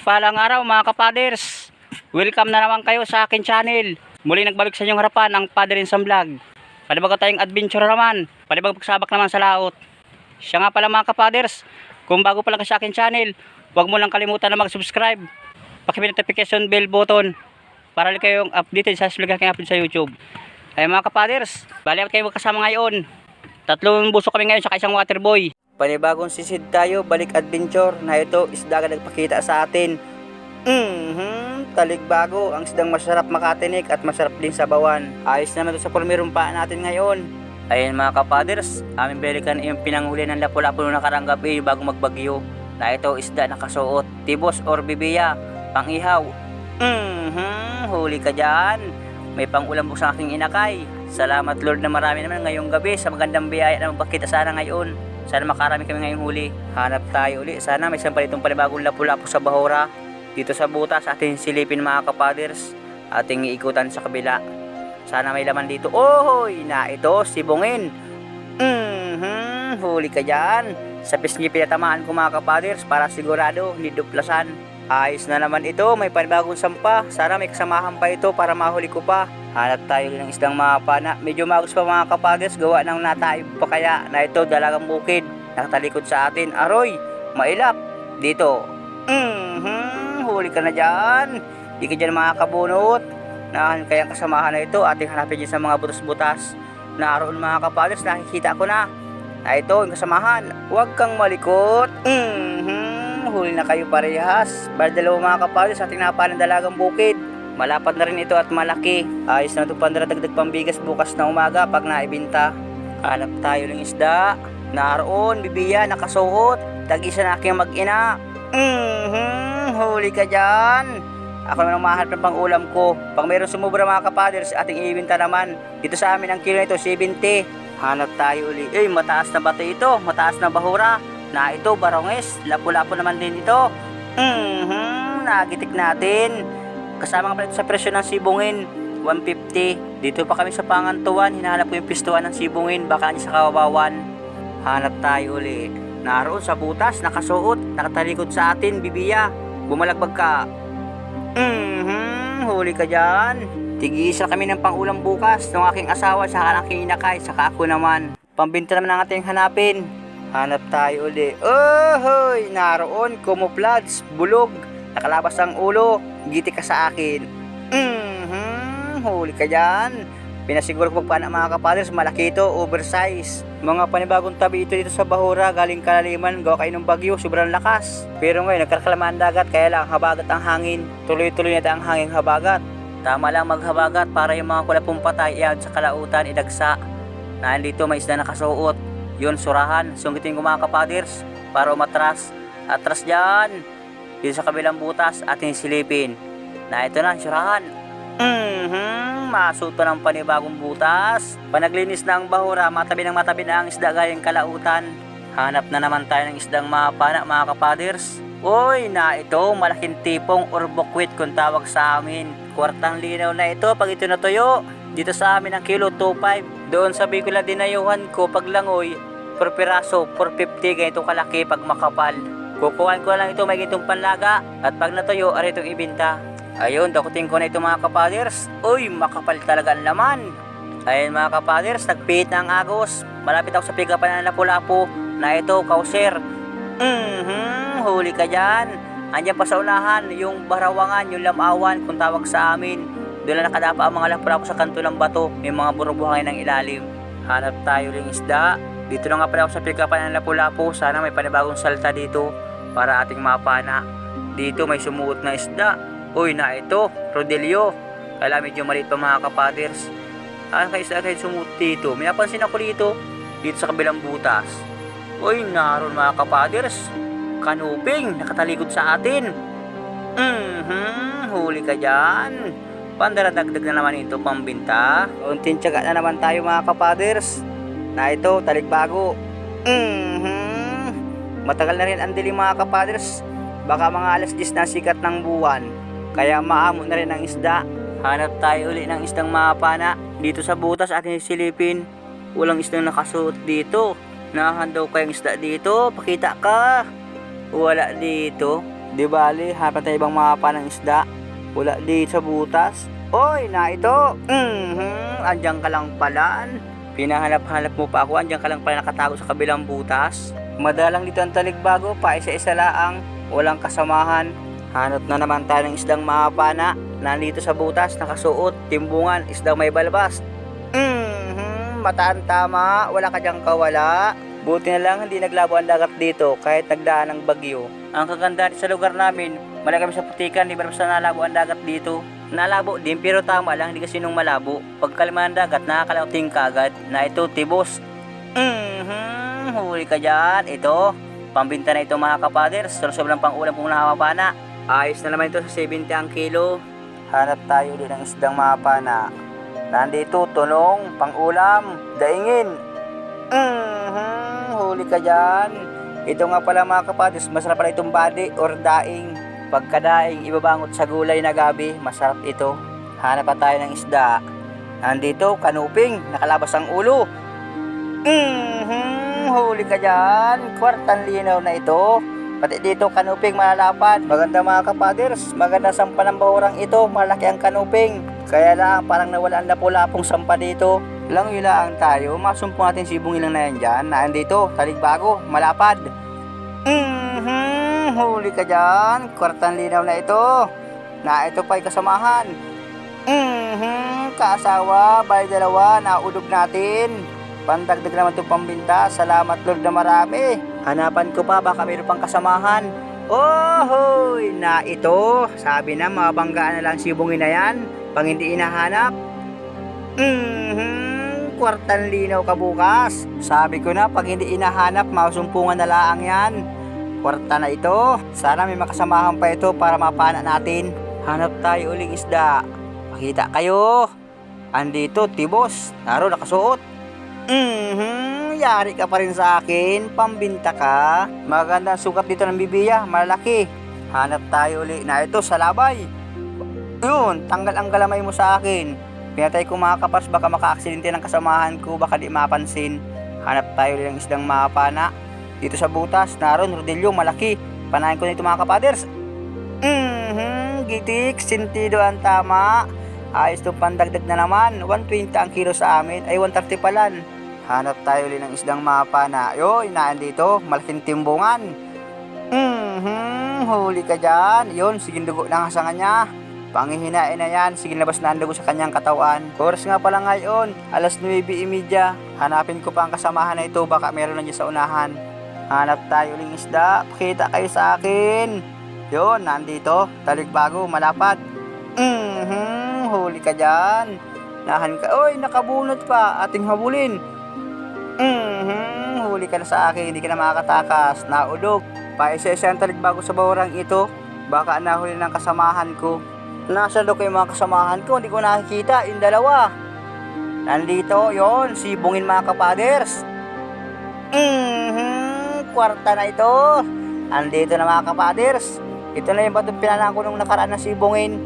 Kapagpalang araw mga kapaders. Welcome na naman kayo sa akin channel. Muli nagbalik sa inyong harapan ang Father in Sam Vlog. Panibago tayong adventure naman. Panibago pagsabak naman sa laot. Siya nga pala mga kapaders. Kung bago pa lang ka sa akin channel, huwag mo lang kalimutan na mag-subscribe. Pakipin bell button para lang kayong updated sa vlog aking sa YouTube. Ay mga kapaders, bali kayo magkasama ngayon. Tatlong buso kami ngayon sa isang waterboy. Panibagong sisid tayo, balik adventure na ito isda ka nagpakita sa atin. Mhm, taligbago, ang isdang masarap makatinik at masarap din sa bawan. Ayos naman ito sa pulmirumpa natin ngayon. Ayun mga kapaders, aming balikan yung pinanghuli ng lapu-lapu noong nakarang gabi bago magbagyo. Na ito isda na kasuot, tibos or bibiya, pangihaw. Mhm, huli ka dyan. May pangulam po sa aking inakay. Salamat Lord na marami naman ngayong gabi sa magandang biyaya na magpakita sana ngayon. Sana makarami kami ngayong huli. Hanap tayo uli. Sana may isang palitong panibagong lapu-lapu sa Bahora. Dito sa butas, ating silipin mga kapaders. Ating iikutan sa kabila. Sana may laman dito. Ohoy! Na ito, sibungin. Mhm, huli ka dyan. Sa pisngi pinatamaan ko mga kapaders para sigurado, hindi duplasan. Ayos na naman ito, may panibagong sampa. Sana may kasamahan pa ito para mahuli ko pa. Hanap tayo ng isdang mga pana. Medyo magos pa mga kapaders, gawa ng nataib pa kaya na ito dalagang bukid. Nakatalikod sa atin. Aroy, mailap. Dito. Mhm, huli ka na dyan. Di ka dyan makakabunot. Nahan kayang kasamahan na ito, ating hanapin dyan sa mga butas-butas. Naroon mga kapaders, nakikita ko na. Na ito, yung kasamahan. Huwag kang malikot. Mhm, huli na kayo parehas. Bali dalawa mga kapaders, ating napalan dalagang bukid. Malapad na rin ito at malaki. Ayos na ito pandradagdag pambigas bukas na umaga pag naibinta. Hanap tayo ng isda. Naroon, bibiya, nakasuot. Tag-isa na aking mag-ina. Mhm, huli ka dyan. Ako naman mahanap ng pang-ulam ko. Pag mayroong sumubra mga kapaders, ating ibinta naman. Dito sa amin ang kilo nito, 70. Hanap tayo uli. Eh, mataas na bato ito. Mataas na bahura. Na ito, baronges. Lapu-lapu naman din ito. Mhm, nagitik natin. Kasama nga pala sa presyo ng sibungin. 150. Dito pa kami sa pangantuan. Hinahanap ko yung pistuan ng sibungin. Baka niya sa kawawawan. Hanap tayo uli. Naroon sa butas, nakasuot, nakatalikod sa atin, bibiya. Bumalagbag ka. Mhm, huli ka dyan. Tigisa kami ng pangulam bukas ng aking asawa sa aking inakay, saka ako naman. Pambinta naman ang ating hanapin. Hanap tayo uli. Ohoy! Naroon, camouflage, bulog. Nakalabas ang ulo. Giti ka sa akin. Mhm, huli ka dyan. Pinasiguro ko pa ng mga kapaders, malaki ito, oversize. Mga panibagong tabi ito dito sa Bahura, galing kalaliman, gawa kayo ng bagyo, sobrang lakas. Pero ngayon, nagkakalaman ang dagat, kaya lang habagat ang hangin. Tuloy-tuloy na ang hangin habagat. Tama lang maghabagat para yung mga kulapong patay iyan sa kalautan idagsa. Nandito may isda nakasuot. Yun, surahan. Sunggitin ko mga kapaders para umatras. Atras dyan. Dito sa kabilang butas, ating silipin. Na ito na, surahan. Mhm, masuot pa ng panibagong butas. Panaglinis na ang bahura, matabi ng matabi na ang isda gayang kalautan. Hanap na naman tayo ng isdang mapana mga kapaders. Uy, na ito, malaking tipong or bukwit kung tawag sa amin. Kwartang linaw na ito pag ito natuyo. Dito sa amin ang kilo 2.5. Doon sa Bicol na dinayuhan ko pag langoy, per piraso, 450 ganito kalaki pag makapal. Kukuhan ko lang ito may gitong panlaga at pag natuyo, ari itong ibinta. Ayun, dakutin ko na ito mga kapaders. Uy, makapal talaga ang laman. Ayun mga kapaders, nagpihit na ang agos. Malapit ako sa pigapan ng lapu-lapu na ito, kauser. Mhm, huli ka dyan. Andiyan pa sa unahan, yung barawangan, yung lamawan, kung tawag sa amin. Doon na nakadapa ang mga lapu-lapu sa kanto ng bato. May mga burubuhangin ng ilalim. Hanap tayo ng isda. Dito na nga pala ako sa pigapan ng lapu-lapu. Sana may panibagong salta dito para ating mapana. Dito may sumuot na isda. Uy na ito, Rodelio. Kala medyo maliit pa mga kapaders. Ah, kay isa kayo sumuot dito. May napansin ako dito, dito sa kabilang butas. Uy, naroon mga kapaders. Kanuping, nakatalikod sa atin. Mhm, huli ka dyan. Pandaradagdag na naman ito pambinta. Unting tiyaga na naman tayo mga kapaders. Na ito, talikbago. Mhm. Matagal na rin ang dilim mga kapaders. Baka mga alas 10 na sikat ng buwan. Kaya maamo na rin ang isda. Hanap tayo uli ng isdang mapana. Dito sa butas atin silipin. Walang isdang nakasuot dito. Nahan daw kayong isda dito. Pakita ka. Wala dito. Di bali, hanap tayo ibang mapa ng isda. Wala dito sa butas. Oy, na ito. Mhm, andyan ka lang pala. Pinahanap-hanap mo pa ako, andyan ka lang pala nakatago sa kabilang butas. Madalang dito ang taligbago, pa isa-isa laang, walang kasamahan. Hanap na naman tayo ng isdang mapana. Nandito sa butas, nakasuot, timbungan, isdang may balbas. Mhm, mataan tama, wala ka diyang kawala. Buti na lang hindi naglabo ang dagat dito kahit nagdaan ng bagyo. Ang kaganda sa lugar namin, malaki kami sa putikan, di ba basta nalabo ang dagat dito. Nalabo din pero tama lang, hindi kasi nung malabo. Pagkalima ng dagat, nakakalauting kagad na ito tibos. Mhm, huli ka dyan. Ito, pambinta na ito mga kapaders. So, sobrang pang ulam kung nakapapana. Ayos na naman ito sa 70 ang kilo. Hanap tayo din ng isdang mapana. Nandito, tunong, pang-ulam, daingin. Mhm, huli ka dyan. Ito nga pala mga kapadis, masarap pala itong body or daing. Pagkadaing, ibabangot sa gulay na gabi, masarap ito. Hanap pa tayo ng isda. Nandito, kanuping, nakalabas ang ulo. Mhm, huli ka dyan. Kwartang linaw na ito. Pati dito kanuping malalapad. Maganda mga kapaders. Maganda sampa ng bahurang ito. Malaki ang kanuping. Kaya lang parang nawala ang lapu-lapong sampa dito. Lang yulaan tayo. Masumpong natin sibong ilang na yan dyan. Naan dito. Taligbago. Malapad. Mhm. Huli ka dyan. Kwartang linaw na ito. Na ito pa'y kasamahan. Mhm. Kaasawa. Bay dalawa. Naudog natin. Pandagdag naman itong pambinta. Salamat Lord na marami. Hanapan ko pa, baka mayroon pang kasamahan. Ohoy! Na ito, sabi na, mabanggaan na lang sibungin na yan. Pang hindi inahanap. Mhm, kwartan linaw ka bukas. Sabi ko na, pag hindi inahanap, mausumpungan na laang yan. Kwarta na ito. Sana may makasamahan pa ito para mapana natin. Hanap tayo uling isda. Pakita kayo. Andito, tibos. Naro, nakasuot. Mhm, yari ka pa rin sa akin, pambinta ka. Maganda sukat dito ng bibiya, malaki. Hanap tayo uli na ito sa labay. Yun, tanggal ang galamay mo sa akin. Pinatay ko mga kapas, baka maka-aksidente ng kasamahan ko, baka di mapansin. Hanap tayo ng isdang mapana. Dito sa butas, naroon, rodilyo, malaki. Panahin ko nito mga kapaders. Mhm, gitik, sentido ang tama. Ayos itong pandagdag na naman. 120 ang kilo sa amin, ay 130 palan. Hanap tayo ulit ng isdang mapa na, yo, inaan dito, malaking timbungan. Mhm, huli ka dyan. Yun, sige dugo na sa kanya. Pangihinain na yan, sige labas na ang dugo sa kanyang katawan. Oras nga pala ngayon, alas 9.30. Hanapin ko pa ang kasamahan na ito, baka meron na dyan sa unahan. Hanap tayo uling isda, pakita kayo sa akin. Yun, nandito, taligbago, malapad. Mhm, huli ka dyan. Nahan ka, oy, nakabunot pa, ating habulin. Mhm, huli ka na sa akin, hindi ka na makakatakas, naulog. Paisa-isa ang taligbago sa bawrang ito, baka nahuli ng kasamahan ko. Nasaan daw kayo mga kasamahan ko, hindi ko nakikita, yung dalawa. Nandito, yon sibungin mga kapaders. Mhm, kwarta na ito. Andito na mga kapaders. Ito na yung batong pinanaan ko nung nakaraan ng sibungin.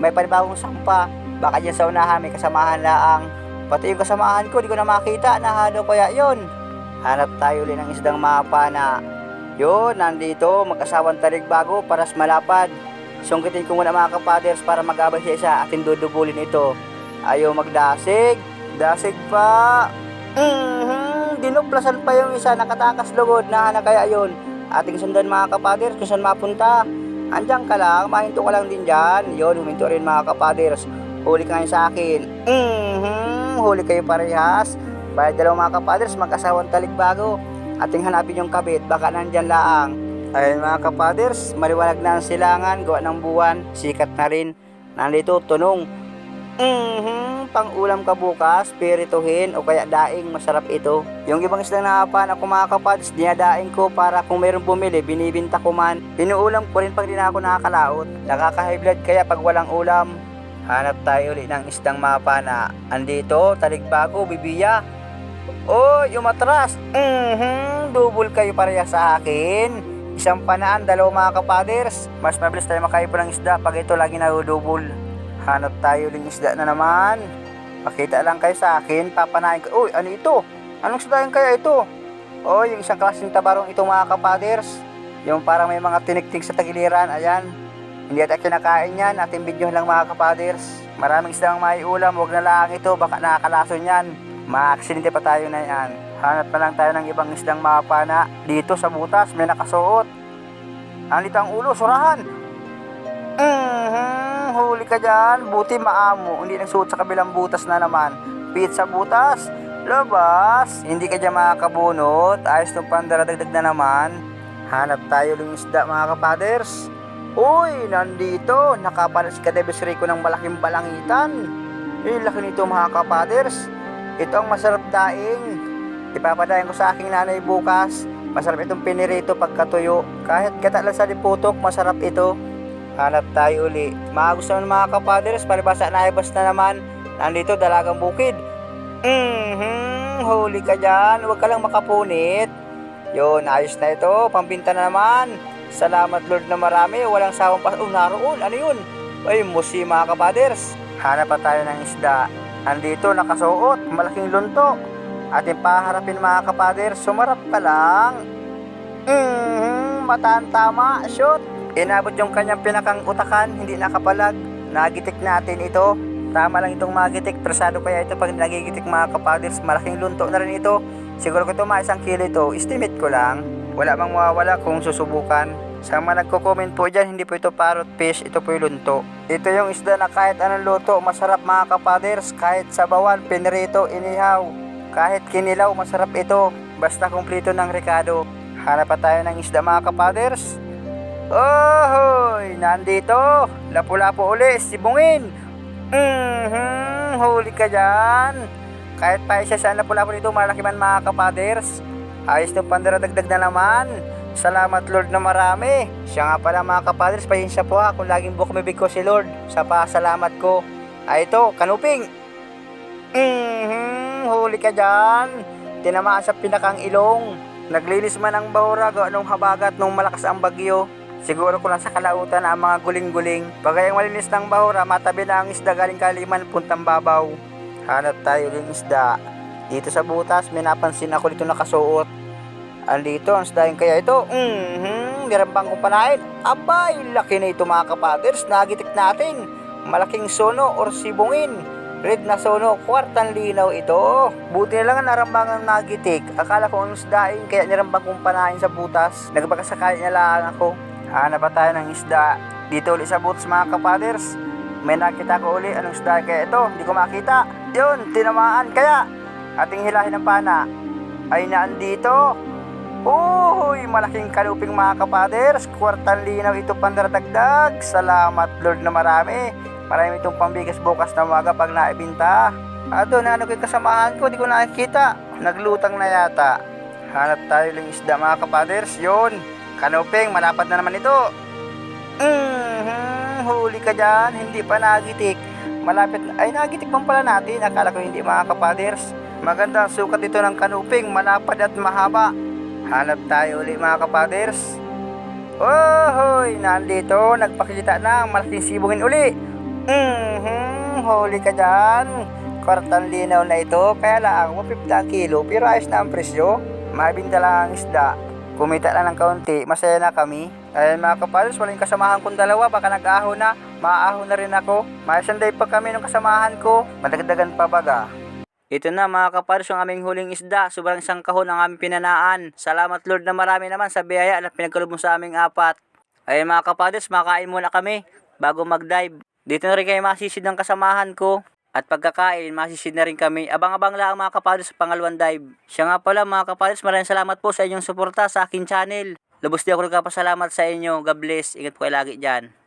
May panibagong sampa. Baka dyan sa unahan may kasamahan laang. Pati yung kasamahan ko, di ko na makita. Nahalo kaya yon. Hanap tayo ulit ng isdang mapa na yun, nandito, magkasawang taligbago para sa malapad. Sungkitin ko muna mga kapaders para magabay siya isa atin dudubulin ito. Ayaw magdasig. Dasig pa. Mhm, dinuplasan pa yung isa, nakatakas lugod na na kaya yun. Ating sundan mga kapaders kung saan mapunta. Andiyan ka lang, mahinto ka lang din dyan. Yun, huminto rin mga kapaders. Huli ka ngayon sa akin. Mhm, huli kayo parehas. Bayad dalawang mga kapaders, mag-asawang taligbago. Ating hanapin yung kabit, baka nandyan laang. Ayun mga kapaders, maliwanag na ang silangan, gawa ng buwan, sikat na rin. Nandito, tunong. Mhm, pang ulam ka bukas, pirituhin o kaya daing, masarap ito. Yung ibang islang nakapan ako mga kapads, dinadaing ko para kung mayroong bumili, binibinta ko man. Pinuulam ko rin pag di na ako nakakalaot. Nakaka-high blood kaya pag walang ulam. Hanap tayo ulit ng isdang mapa na andito, taligbago, bibiya. Oy, umatras. Mhm, double kayo pareha sa akin. Isang panaan, dalawa mga kapaders. Mas mabilis tayo makaipo ng isda pag ito lagi na-double. Hanap tayo ng isda na naman. Pakita lang kayo sa akin, papanain ko. Uy, ano ito? Anong isda yung kaya ito? Oh, yung isang klaseng tabarong ito mga kapaders. Yung parang may mga tiniktik sa tagiliran, ayan. Hindi ata kinakain yan, ating video lang mga kapaders. Maraming isdang may ulam, huwag na lang ito, baka nakakalason yan. Maaksidente pa tayo na yan. Hanap na lang tayo ng ibang isdang mapana. Dito sa butas, may nakasuot. Ang ulo, surahan. Mhm, huli ka dyan. Buti maamo. Hindi nagsuot sa kabilang butas na naman. Pizza butas. Labas. Hindi ka dyan makakabunot. Ayos nung pandaradagdag na naman. Hanap tayo ng isda mga kapaders. Uy, nandito. Nakapalas si Kadebes Rico ng malaking balangitan. Eh, laki nito mga kapaders. Ito ang masarap daing. Ipapadayin ko sa aking nanay bukas. Masarap itong pinirito pagkatuyo. Kahit gata lang sa liputok, masarap ito. Hanap tayo uli. Ng mga kapaders, palibasa na ibas na naman. Nandito, dalagang bukid. Mhm, huli ka dyan. Huwag ka lang makapunit. Yun, ayos na ito. Pambinta na naman. Salamat Lord na marami. Walang sawang pas... Oh, naroon. Ano yun? Ay, musi mga kapaders. Hanap pa tayo ng isda. Andito, nakasuot. Malaking lunto. Ating paharapin mga kapaders. Sumarap ka lang. Mhm, mataan tama. Shoot. Inabot yung kanyang pinakang utakan, hindi nakapalag. Nagitik natin ito. Tama lang itong magitik. Presado kaya ito pag nagigitik mga kapaders. Malaking lunto na rin ito. Siguro ko ito mga isang kilo ito. Estimate ko lang. Wala mang mawawala kung susubukan. Sa mga nagko-comment po dyan, hindi po ito parrot fish, ito po yung lunto. Ito yung isda na kahit anong luto, masarap mga kapaders. Kahit sabawan, pinrito, inihaw. Kahit kinilaw, masarap ito. Basta kumpleto ng rekado. Hanap pa tayo ng isda mga kapaders. Ohoy! Nandito! Lapu-lapu uli, sibungin! Mhm, huli ka dyan! Kahit pa isa sa lapu-lapu dito, malaki man mga kapaders. Ayos ng pandaradagdag na naman. Salamat Lord na marami. Siya nga pala mga kapaders, pahinsya po ha kung laging buhok mibig ko si Lord sa pasalamat ko. Ay ito, kanuping. Mhm, huli ka dyan. Tinamaan sa pinakang ilong. Naglinis man ang bahura gawa nung habagat nung malakas ang bagyo. Siguro ko lang sa kalautan ang mga guling-guling. Pagayang malinis ng bahura, matabi na ang isda galing kaliman puntang babaw. Hanap tayo ng isda. Dito sa butas, may napansin ako dito nakasuot. Andito, ang isda kaya ito. Mhm, nirambang kong panain. Abay, laki na ito mga kapaders. Nagitik natin. Malaking sono or sibungin. Red na sono, kwartang linaw ito. Buti na lang ang narambangan nagitik. Akala ko ang isdain, kaya nirambang kong panain sa butas. Nagbakasakay na lang ako. Hanap pa tayo ng isda. Dito ulit sa butas mga kapaders. May nakita ko uli anong isda kaya ito. Hindi ko makita. Yun, tinamaan. Kaya, ating hilahin ng pana. Ay naandito. Uy, malaking kaluping mga kapaders. Kwartang linaw ito pandaradagdag. Salamat Lord na marami. Marami itong pambigas bukas na umaga pag naibinta. Ado, na ano ko kasamahan ko, di ko nakikita. Naglutang na yata. Hanap tayo ng isda mga kapaders. Yun, kanuping, malapad na naman ito. Mhm, huli ka dyan, hindi pa nagitik. Malapit, na- ay nagitik bang pala natin, akala ko hindi mga kapaders. Maganda ang sukat ito ng kanuping, malapad at mahaba. Hanap tayo ulit mga kapaders. Ohoy, nandito, nagpakita na ang malaking sibungin uli. Mhm, huli ka dyan. Kwartang linaw na ito, kaya lang 150 ang kilo, pero ayos na ang presyo. Mabinta lang ang isda. Kumita lang ng kaunti, masaya na kami. Ayan mga kapalos, walang kasamahan kong dalawa, baka nag-aho na. Maaahon na rin ako. Mayasanday pa kami ng kasamahan ko. Madagdagan pa baga. Ito na mga kapalos ang aming huling isda. Sobrang isang kahon ang aming pinanaan. Salamat Lord na marami naman sa biyaya na pinagkalob mo sa aming apat. Ayan mga kapalos, makain muna kami bago mag-dive. Dito na rin kayo masisid ng kasamahan ko. At pagkakain, masisid na rin kami. Abang-abang lang mga kapalos sa pangalawang dive. Siya nga pala mga kapalos, maraming salamat po sa inyong suporta sa akin channel. Lubos di ako nagkapasalamat sa inyo. God bless. Ingat po kayo lagi dyan.